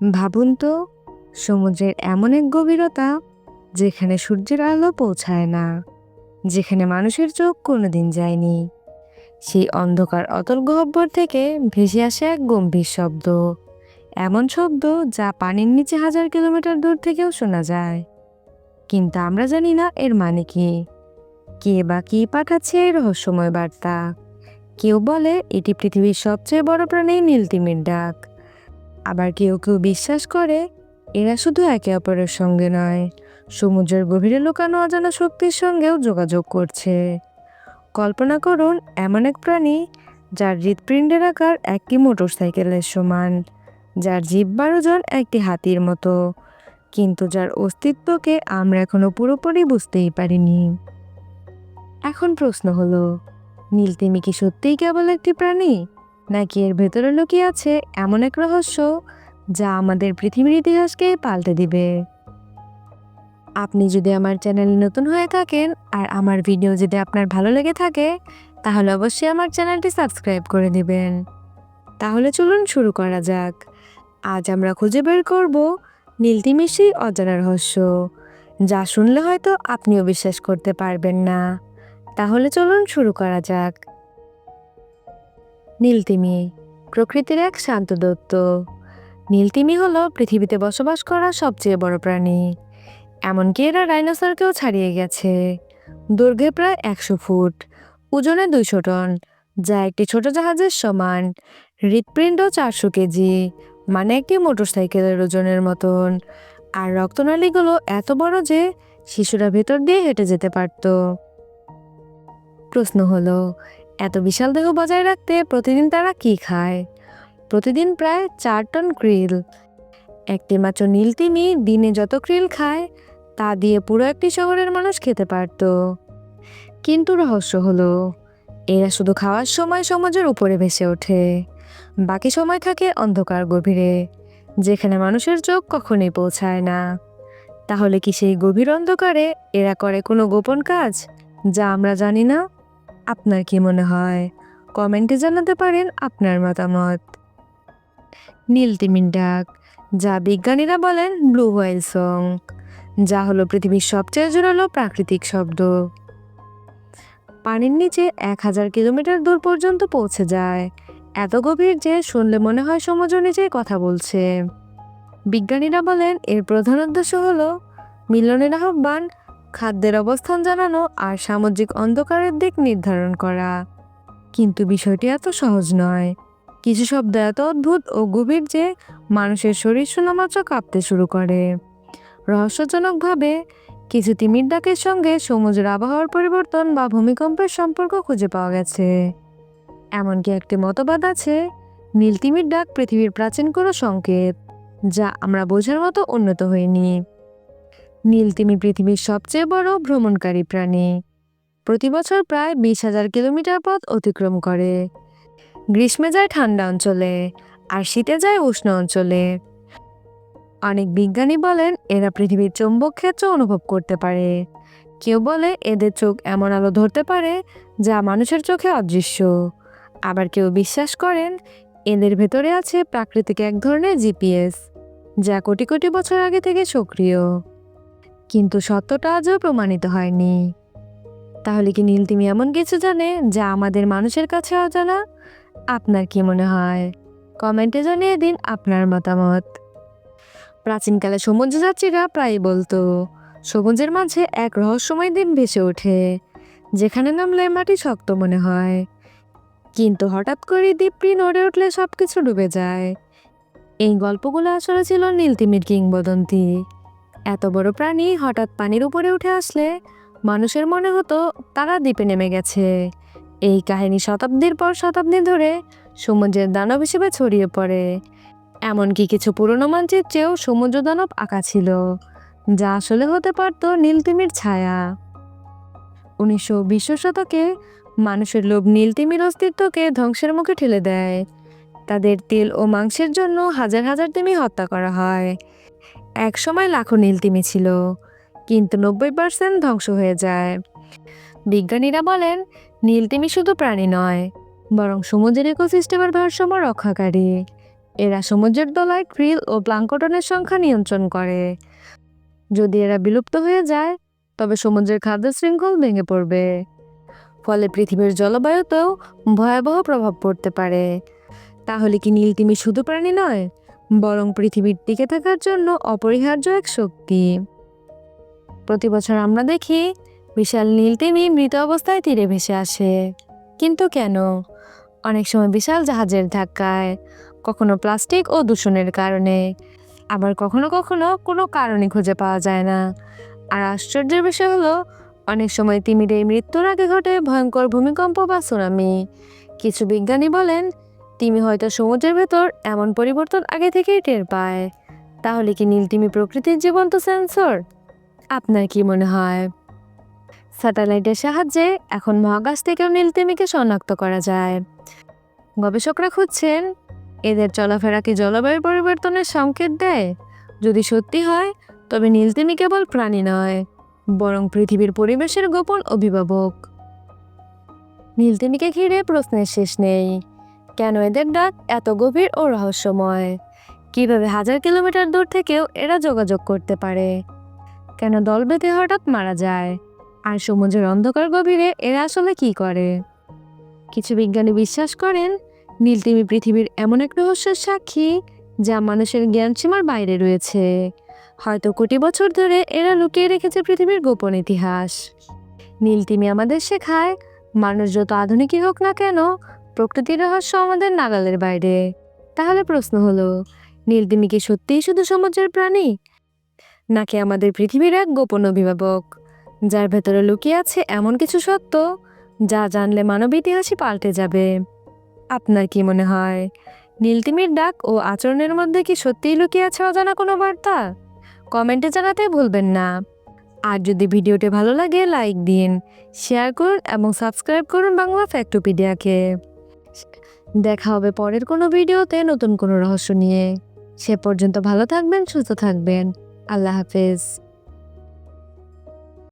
ভাবুন তো, সমুদ্রের এমন এক গভীরতা যেখানে সূর্যের আলো পৌঁছায় না, যেখানে মানুষের চোখ কোনোদিন যায়নি। সেই অন্ধকার অতল গহ্বর থেকে ভেসে আসে এক গম্ভীর শব্দ। এমন শব্দ যা পানির নিচে হাজার কিলোমিটার দূর থেকেও শোনা যায়। কিন্তু আমরা জানি না এর মানে কি। কে বা কি পাঠাচ্ছে এই রহস্যময় বার্তা? কেউ বলে এটি পৃথিবীর সবচেয়ে বড় প্রাণী নীলতিমির ডাক। আবার কেউ কেউ বিশ্বাস করে, এরা শুধু একে অপরের সঙ্গে নয়, সমুদ্রের গভীরে লুকানো অজানা শক্তির সঙ্গেও যোগাযোগ করছে। কল্পনা করুন, এমন এক প্রাণী যার হৃৎপিণ্ডের আকার একটি মোটরসাইকেলের সমান, যার জিব্বার ওজন একটি হাতির মতো, কিন্তু যার অস্তিত্বকে আমরা এখনও পুরোপুরি বুঝতেই পারিনি। এখন প্রশ্ন হলো, নীলতিমি কি সত্যিই কেবল একটি প্রাণী? নাকি এর ভেতরে লুকিয়ে আছে এমন এক রহস্য যা আমাদের পৃথিবীর ইতিহাসকে পাল্টে দিবে? আপনি যদি আমার চ্যানেলে নতুন হয়ে থাকেন আর আমার ভিডিও যদি আপনার ভালো লেগে থাকে, তাহলে অবশ্যই আমার চ্যানেলটি সাবস্ক্রাইব করে দিবেন। তাহলে চলুন শুরু করা যাক। আজ আমরা খুঁজে বের করব নীলতিমিশি অজানা রহস্য, যা শুনলে হয়তো আপনিও বিশ্বাস করতে পারবেন না। তাহলে চলুন শুরু করা যাক। নীলতিমি, প্রকৃতির এক শান্ত দত্ত। নীলতিমি হলো পৃথিবীতে বসবাস করা সবচেয়ে বড় প্রাণী। এমনকি এরা ডাইনোসরকেও ছাড়িয়ে গেছে। দৈর্ঘ্যে প্রায় একশো ফুট, ওজনে দুইশো টন, যা একটি ছোট জাহাজের সমান। হৃৎপিণ্ড চারশো কেজি মানে একটি মোটরসাইকেলের ওজনের মতন। আর রক্তনালীগুলো এত বড় যে শিশুরা ভেতর দিয়ে হেঁটে যেতে পারত। প্রশ্ন হলো এত বিশাল দেহ বজায় রাখতে প্রতিদিন তারা কি খায়? প্রতিদিন প্রায় চার টন ক্রিল একটি মাত্র নীলতিমি দিনে যত ক্রিল খায়, তা দিয়ে পুরো একটি শহরের মানুষ খেতে পারত। কিন্তু রহস্য হলো, এরা শুধু খাওয়ার সময় সমাজের উপরে ভেসে ওঠে। বাকি সময় থাকে অন্ধকার গভীরে, যেখানে মানুষের চোখ কখনোই পৌঁছায় না। তাহলে কি সেই গভীর অন্ধকারে এরা করে কোনো গোপন কাজ, যা আমরা জানি না? আপনার কি মনে হয়? কমেন্টে জানাতে পারেন আপনার মতামত। নীলতিমির ডাক, যা বিজ্ঞানীরা বলেন ব্লু হোয়েল সং, যা হলো পৃথিবীর সবচেয়ে জোরালো প্রাকৃতিক শব্দ। পানির নিচে এক হাজার কিলোমিটার দূর পর্যন্ত পৌঁছে যায়। এত গভীর যে শুনলে মনে হয় সমুদ্র নিচেই কথা বলছে। বিজ্ঞানীরা বলেন এর প্রধান উদ্দেশ্য হলো মিলনের আহ্বান খাদ্যের অবস্থান জানানো আর সামাজিক অন্ধকারের দিক নির্ধারণ করা। কিন্তু বিষয়টি এত সহজ নয়। কিছু শব্দ এত অদ্ভুত ও গভীর যে মানুষের শরীর শোনামাত্র কাঁপতে শুরু করে। রহস্যজনকভাবে, কিছু তিমির ডাকের সঙ্গে সমুদ্রের আবহাওয়ার পরিবর্তন বা ভূমিকম্পের সম্পর্ক খুঁজে পাওয়া গেছে। এমনকি একটি মতবাদ আছে, নীল তিমির ডাক পৃথিবীর প্রাচীন কোনো সংকেত, যা আমরা বোঝার মতো উন্নত হয়নি। নীলতিমি পৃথিবীর সবচেয়ে বড় ভ্রমণকারী প্রাণী। প্রতি বছর প্রায় বিশ হাজার কিলোমিটার পথ অতিক্রম করে। গ্রীষ্মে যায় ঠান্ডা অঞ্চলে, আর শীতে যায় উষ্ণ অঞ্চলে। অনেক বিজ্ঞানী বলেন, এরা পৃথিবীর চৌম্বক ক্ষেত্র অনুভব করতে পারে। কেউ বলে, এদের চোখ এমন আলো ধরতে পারে, যা মানুষের চোখে অদৃশ্য। আবার কেউ বিশ্বাস করেন, এদের ভেতরে আছে প্রাকৃতিক এক ধরনের জিপিএস, যা কোটি কোটি বছর আগে থেকে সক্রিয়। কিন্তু সত্যটা আজও প্রমাণিত হয়নি। তাহলে কি নীলতিমি এমন কিছু জানে যা আমাদের মানুষের কাছে অজানা? আপনার কি মনে হয়? কমেন্টে জানিয়ে দিন আপনার মতামত। প্রাচীনকালে সমুদ্রযাত্রীরা প্রায়ই বলতো, সমুদ্রের মাঝে এক রহস্যময় দিন ভেসে ওঠে, যেখানে নামলে মাটি শক্ত মনে হয়। কিন্তু হঠাৎ করে দ্বীপটি নড়ে উঠলে সব কিছু ডুবে যায়। এই গল্পগুলো আসলে ছিল নীলতিমির কিংবদন্তি। এত বড় প্রাণী হঠাৎ পানির উপরে উঠে আসলে মানুষের মনে হতো তারা দ্বীপে নেমে গেছে। এই কাহিনী শতাব্দীর পর শতাব্দী ধরে সমুদ্রের দানব হিসেবে ছড়িয়ে পড়ে। এমনকি কিছু পুরনো মানচিত্রেও সমুদ্র দানব আঁকা ছিল, যা আসলে হতে পারত নীলতিমির ছায়া। উনিশশো বিশ শতকে মানুষের লোভ নীলতিমির অস্তিত্বকে ধ্বংসের মুখে ঠেলে দেয়। তাদের তেল ও মাংসের জন্য হাজার হাজার তিমি হত্যা করা হয়। এক সময় লাখো নীলতিমি ছিল, কিন্তু নব্বই পার্সেন্ট ধ্বংস হয়ে যায়। বিজ্ঞানীরা বলেন, নীলতিমি শুধু প্রাণী নয়, বরং সমুদ্রের ইকোসিস্টেমের ভারসাম্য রক্ষাকারী। এরা সমুদ্রের দলায় ক্রিল ও প্লাঙ্কটনের সংখ্যা নিয়ন্ত্রণ করে। যদি এরা বিলুপ্ত হয়ে যায়, তবে সমুদ্রের খাদ্য শৃঙ্খল ভেঙে পড়বে। ফলে পৃথিবীর জলবায়ুতেও ভয়াবহ প্রভাব পড়তে পারে। তাহলে কি নীলতিমি শুধু প্রাণী নয় বরং পৃথিবীর টিকে থাকার জন্য অপরিহার্য এক শক্তি। প্রতি বছর আমরা দেখি, বিশাল নীল তিমি মৃত অবস্থায় তীরে ভেসে আসে। কিন্তু কেন? অনেক সময় বিশাল জাহাজের ধাক্কায়, কখনো প্লাস্টিক ও দূষণের কারণে। আবার কখনো কখনো কোনো কারণই খুঁজে পাওয়া যায় না। আর আশ্চর্যের বিষয় হলো, অনেক সময় তিমির মৃত্যুর আগে ঘটে ভয়ঙ্কর ভূমিকম্প বা সুনামি। কিছু বিজ্ঞানী বলেন তিমি হয়তো সমুদ্রের ভেতর এমন পরিবর্তন আগে থেকেই টের পায়। তাহলে কি নীলতিমি প্রকৃতির জীবন্ত সেন্সর আপনার কি মনে হয়? স্যাটেলাইটের সাহায্যে এখন মহাকাশ থেকেও নীলতিমিকে শনাক্ত করা যায়। গবেষকরা খুঁজছেন, এদের চলাফেরা কি জলবায়ু পরিবর্তনের সংকেত দেয়? যদি সত্যি হয়, তবে নীলতিমি কেবল প্রাণী নয়, বরং পৃথিবীর পরিবেশের গোপন অভিভাবক। নীলতিমিকে ঘিরে প্রশ্নের শেষ নেই। কেন এদের ডাক এত গভীর ও রহস্যময়? কীভাবে হাজার কিলোমিটার দূর থেকেও এরা যোগাযোগ করতে পারে? কেন দল বেঁধে হঠাৎ মারা যায়? আর সমুদ্রের অন্ধকার গভীরে এরা আসলে কি করে? কিছু বিজ্ঞানী বিশ্বাস করেন নীলতিমি পৃথিবীর এমন এক রহস্যের সাক্ষী যা মানুষের জ্ঞান সীমার বাইরে রয়েছে। হয়তো কোটি বছর ধরে এরা লুকিয়ে রেখেছে পৃথিবীর গোপন ইতিহাস। নীলতিমি আমাদের শেখায়, মানুষ যত আধুনিকই হোক না কেন প্রকৃতির রহস্য আমাদের নাগালের বাইরে। তাহলে প্রশ্ন হলো নীলতিমি কি সত্যিই শুধু সমুদ্রের প্রাণী? নাকি আমাদের পৃথিবীর এক গোপন অভিভাবক, যার ভেতরে লুকিয়ে আছে এমন কিছু সত্য, যা জানলে মানব ইতিহাসই পাল্টে যাবে? আপনার কি মনে হয় নীলতিমির ডাক ও আচরণের মধ্যে কি সত্যিই লুকিয়ে আছে অজানা কোনো বার্তা? কমেন্টে জানাতে ভুলবেন না। আর যদি ভিডিওটি ভালো লাগে, লাইক দিন, শেয়ার করুন এবং সাবস্ক্রাইব করুন বাংলা ফ্যাক্টোপিডিয়াকে। দেখা হবে পরের কোনো ভিডিওতে নতুন কোনো রহস্য নিয়ে। সে পর্যন্ত ভালো থাকবেন, সুস্থ থাকবেন। আল্লাহ হাফেজ।